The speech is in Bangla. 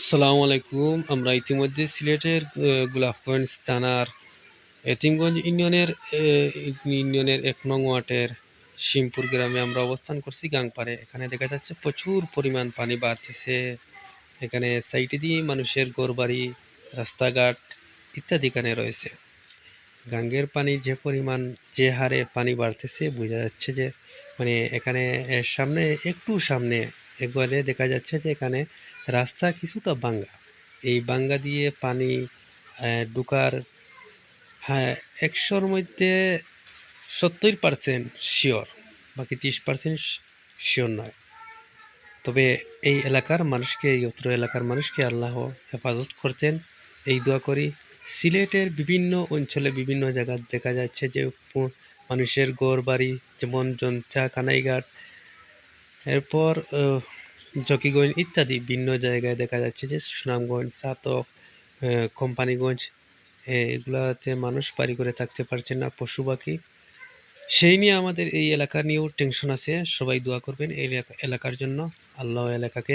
আসসালামু আলাইকুম। আমরা ইতিমধ্যে সিলেটের গোলাপগঞ্জ থানার এতিমগঞ্জ ইউনিয়নের ইউনিয়নের এক নং ওয়ার্ডের শিমপুর গ্রামে আমরা অবস্থান করছি গাংপাড়ে। এখানে দেখা যাচ্ছে প্রচুর পরিমাণ পানি বাড়তেছে। এখানে সাইটে দিয়ে মানুষের ঘরবাড়ি, রাস্তাঘাট ইত্যাদি এখানে রয়েছে। গাঙ্গের পানি যে পরিমাণ, যে হারে পানি বাড়তেছে, বোঝা যাচ্ছে যে মানে এখানে সামনে, একটু সামনে, একবারে দেখা যাচ্ছে যে এখানে রাস্তা কিছুটা বাঙ্গা এই বাঙ্গা দিয়ে পানি ঢুকার হ্যাঁ একশোর মধ্যে সত্তর পার্সেন্ট শিওর বাকি তিরিশ পার্সেন্ট শিওর নয়। তবে এই এলাকার মানুষকে, এই অত্র এলাকার মানুষকে আল্লাহ হেফাজত করতেন। এই দোয়া করি, সিলেটের বিভিন্ন অঞ্চলে বিভিন্ন জায়গায় দেখা যাচ্ছে যে মানুষের গড় বাড়ি যেমন জন্তা কানাইঘাট। এরপর জকিগঞ্জ ইত্যাদি ভিন্ন জায়গায় দেখা যাচ্ছে যে সুনামগঞ্জ, সাতক কোম্পানিগঞ্জ এগুলাতে মানুষ বাড়ি করে থাকতে পারছে না, পশু পাখি। সেই নিয়ে আমাদের এই এলাকা নিয়েও টেনশন আছে। সবাই দোয়া করবেন এই এলাকার জন্য। আল্লাহ এলাকাকে